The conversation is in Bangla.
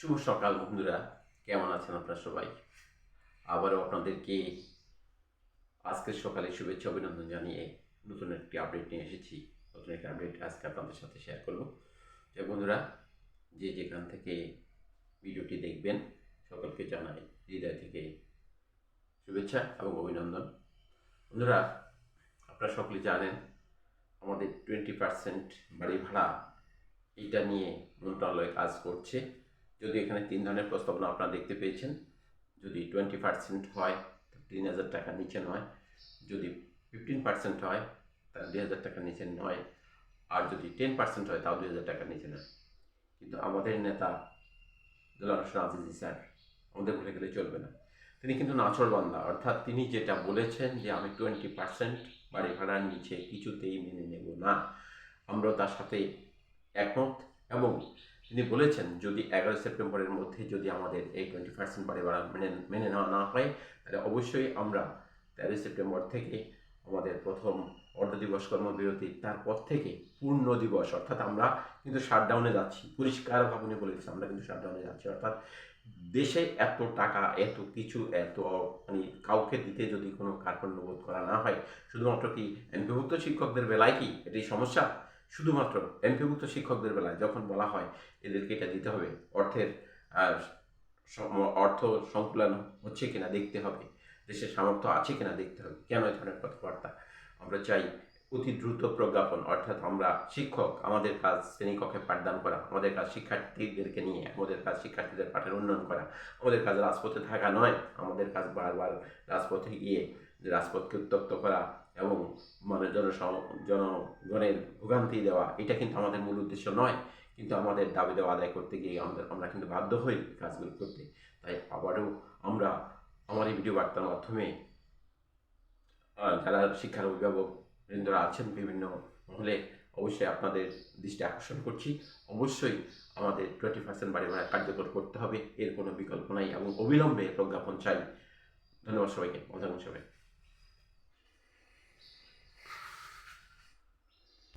শুভ সকাল বন্ধুরা। কেমন আছেন আপনারা সবাই? আবারও আপনাদেরকে আজকের সকালে শুভেচ্ছা, অভিনন্দন জানিয়ে নতুন একটি আপডেট নিয়ে এসেছি। নতুন একটি আপডেট আজকে আপনাদের সাথে শেয়ার করব। যে বন্ধুরা, যে যেখান থেকে ভিডিওটি দেখবেন, সকলকে জানাই হৃদয় থেকে শুভেচ্ছা এবং অভিনন্দন। বন্ধুরা, আপনারা সকলে জানেন, আমাদের টোয়েন্টি পার্সেন্ট বাড়ি ভাড়া, এটা নিয়ে মন্ত্রণালয় কাজ করছে। যদি এখানে তিন ধরনের প্রস্তাবনা আপনারা দেখতে পেয়েছেন, যদি টোয়েন্টি পার্সেন্ট হয় তিন হাজার টাকার নিচে নয়। যদি ফিফটিন পার্সেন্ট হয়, তাহলে দুই হাজার টাকার নিচে নয়। আর যদি টেন পার্সেন্ট হয়, তাও দুই হাজার টাকার নিচে নয় কিন্তু আমাদের নেতা দুলাল আজিজি স্যার আমাদের ভুলে গেলে চলবে না। তিনি কিন্তু নাচরবান্দা অর্থাৎ তিনি যেটা বলেছেন যে, আমি টোয়েন্টি পার্সেন্ট বাড়ি ভাড়ার নিচে কিছুতেই মেনে নেব না। আমরা তার সাথে একমত এবং তিনি বলেছেন, যদি এগারো সেপ্টেম্বরের মধ্যে যদি আমাদের এই টোয়েন্টি পার্সেন্ট বাড়ি ভাড়া মেনে মেনে নেওয়া না হয়, তাহলে অবশ্যই আমরা তেরোই সেপ্টেম্বর থেকে আমাদের প্রথম অর্ধ দিবস কর্মবিরতি, তারপর থেকে পূর্ণ দিবস, অর্থাৎ আমরা কিন্তু শাটডাউনে যাচ্ছি। পরিষ্কারভাবে উনি বলে আমরা কিন্তু শাটডাউনে যাচ্ছি। অর্থাৎ দেশে এত টাকা, এত কিছু, এত মানে কাউকে দিতে যদি কোনো কার্পণ্যবোধ করা না হয়, শুধুমাত্র কি এমপিভুক্ত শিক্ষকদের বেলায় কি এটাই সমস্যা? শুধুমাত্র এমপিভুক্ত শিক্ষকদের বেলায় যখন বলা হয় এদেরকে এটা দিতে হবে, অর্থের অর্থ সংকুলন হচ্ছে কিনা দেখতে হবে, দেশের সামর্থ্য আছে কিনা দেখতে হবে, কেন এই ধরনের কথাবার্তা? আমরা চাই অতি দ্রুত প্রজ্ঞাপন, অর্থাৎ আমরা শিক্ষক, আমাদের কাজ শ্রেণীকক্ষে পাঠদান করা, আমাদের কাজ শিক্ষার্থীদেরকে নিয়ে, আমাদের কাজ শিক্ষার্থীদের পাঠের উন্নয়ন করা, আমাদের কাজ রাজপথে থাকা নয়, আমাদের কাজ বারবার রাজপথে গিয়ে রাজপথকে উত্তপ্ত করা মানে জন জনগণের ভোগান্তি দেওয়া, এটা কিন্তু আমাদের মূল উদ্দেশ্য নয়। কিন্তু আমাদের দাবি দেওয়া আদায় করতে গিয়ে আমাদের আমরা কিন্তু বাধ্য হই কাজগুলো করতে। তাই আবারও আমরা আমার এই ভিডিও বার্তার মাধ্যমে যারা শিক্ষার অভিভাবক বৃন্দরা আছেন বিভিন্ন মহলে, অবশ্যই আপনাদের দৃষ্টি আকর্ষণ করছি। অবশ্যই আমাদের টোয়েন্টি পার্সেন্ট বাড়ি ভাড়া কার্যকর করতে হবে, এর কোনো বিকল্প নাই এবং অবিলম্বে প্রজ্ঞাপন চাই। ধন্যবাদ সবাইকে, ভালো সবাই।